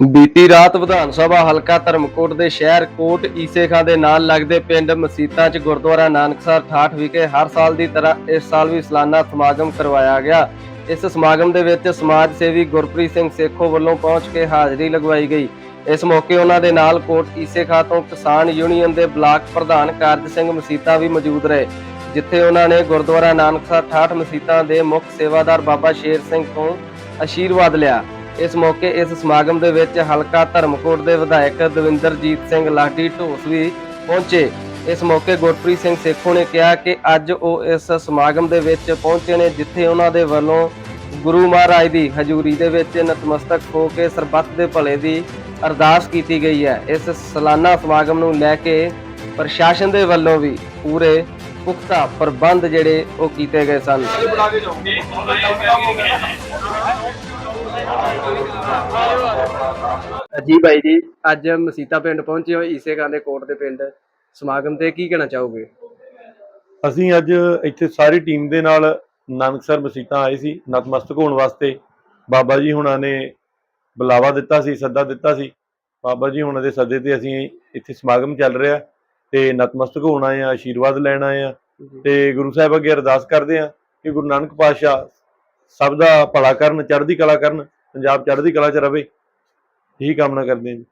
ਬੀਤੀ ਰਾਤ ਵਿਧਾਨ ਸਭਾ ਹਲਕਾ ਧਰਮਕੋਟ ਦੇ ਸ਼ਹਿਰ ਕੋਟ ਈਸੇ ਖਾਂ ਦੇ ਨਾਲ ਲੱਗਦੇ ਪਿੰਡ ਮਸੀਤਾਂ 'ਚ ਗੁਰਦੁਆਰਾ ਨਾਨਕਸਰ ਠਾਠ ਵਿਖੇ ਹਰ ਸਾਲ ਦੀ ਤਰ੍ਹਾਂ ਇਸ ਸਾਲ ਵੀ ਸਾਲਾਨਾ ਸਮਾਗਮ ਕਰਵਾਇਆ ਗਿਆ। ਇਸ ਸਮਾਗਮ ਦੇ ਵਿੱਚ ਸਮਾਜ ਸੇਵੀ ਗੁਰਪ੍ਰੀਤ ਸਿੰਘ ਸੇਖੋ ਵੱਲੋਂ ਪਹੁੰਚ ਕੇ ਹਾਜ਼ਰੀ ਲਗਵਾਈ ਗਈ। ਇਸ ਮੌਕੇ ਉਹਨਾਂ ਦੇ ਨਾਲ ਕੋਟ ਈਸੇ ਖਾਂ ਤੋਂ ਕਿਸਾਨ ਯੂਨੀਅਨ ਦੇ ਬਲਾਕ ਪ੍ਰਧਾਨ ਕਾਰਜ ਸਿੰਘ ਮਸੀਤਾ ਵੀ ਮੌਜੂਦ ਰਹੇ, ਜਿੱਥੇ ਉਹਨਾਂ ਨੇ ਗੁਰਦੁਆਰਾ ਨਾਨਕਸਰ ਠਾਠ ਮਸੀਤਾਂ ਦੇ ਮੁੱਖ ਸੇਵਾਦਾਰ ਬਾਬਾ ਸ਼ੇਰ ਸਿੰਘ ਤੋਂ ਆਸ਼ੀਰਵਾਦ ਲਿਆ। ਇਸ ਮੌਕੇ ਇਸ ਸਮਾਗਮ ਦੇ ਵਿੱਚ ਹਲਕਾ ਧਰਮਕੋਟ ਦੇ ਵਿਧਾਇਕ ਦਵਿੰਦਰਜੀਤ ਸਿੰਘ ਲਾਡੀ ਢੋਸ ਵੀ ਪਹੁੰਚੇ। ਇਸ ਮੌਕੇ ਗੁਰਪ੍ਰੀਤ ਸਿੰਘ ਸੇਖੋਂ ਨੇ ਕਿਹਾ ਕਿ ਅੱਜ ਉਹ ਇਸ ਸਮਾਗਮ ਦੇ ਵਿੱਚ ਪਹੁੰਚੇ ਨੇ, ਜਿੱਥੇ ਉਹਨਾਂ ਦੇ ਵੱਲੋਂ ਗੁਰੂ ਮਹਾਰਾਜ ਦੀ ਹਜ਼ੂਰੀ ਦੇ ਵਿੱਚ ਨਤਮਸਤਕ ਹੋ ਕੇ ਸਰਬੱਤ ਦੇ ਭਲੇ ਦੀ ਅਰਦਾਸ ਕੀਤੀ ਗਈ ਹੈ। ਇਸ ਸਾਲਾਨਾ ਸਮਾਗਮ ਨੂੰ ਲੈ ਕੇ ਪ੍ਰਸ਼ਾਸਨ ਦੇ ਵੱਲੋਂ ਵੀ ਪੂਰੇ ਪੁਖਤਾ ਪ੍ਰਬੰਧ ਜਿਹੜੇ ਉਹ ਕੀਤੇ ਗਏ ਸਨ। ਜੀ ਭਾਈ ਜੀ, ਅੱਜ ਮਸੀਤਾ ਪਿੰਡ ਪਹੁੰਚੇ ਹੋ, ਈਸੇ ਖਾਂ ਦੇ ਕੋਟ ਦੇ ਪਿੰਡ। ਸਮਾਗਮ ਤੇ ਕੀ ਕਹਿਣਾ ਚਾਹੋਗੇ? ਅਸੀਂ ਅੱਜ ਇੱਥੇ ਸਾਰੀ ਟੀਮ ਦੇ ਨਾਲ ਨਾਨਕਸਰ ਮਸੀਤਾਂ ਆਏ ਸੀ, ਨਤਮਸਤਕ ਹੋਣ ਵਾਸਤੇ। ਬਾਬਾ ਜੀ ਹੁਣਾਂ ਨੇ ਬੁਲਾਵਾ ਦਿੱਤਾ ਸੀ, ਸੱਦਾ ਦਿੱਤਾ ਸੀ। ਬਾਬਾ ਜੀ ਹੁਣਾਂ ਦੇ ਸੱਦੇ ਤੇ ਅਸੀਂ ਇੱਥੇ ਸਮਾਗਮ ਚੱਲ ਰਿਹਾ ਤੇ ਨਤਮਸਤਕ ਹੋਣ ਆਏ ਆ ਆਸ਼ੀਰਵਾਦ ਲੈਣ ਆਏ ਆ ਤੇ ਗੁਰੂ ਸਾਹਿਬ ਅੱਗੇ ਅਰਦਾਸ ਕਰਦੇ ਆ ਕਿ ਗੁਰੂ ਨਾਨਕ ਪਾਤਸ਼ਾਹ ਸਭ ਦਾ ਭਲਾ ਕਰਨ, ਚੜ੍ਹਦੀ ਕਲਾ ਕਰਨ, ਪੰਜਾਬ ਚੜ੍ਹਦੀ ਕਲਾ 'ਚ ਰਵੇ। ਇਹੀ ਕਾਮਨਾ ਕਰਦੇ ਹਾਂ ਜੀ।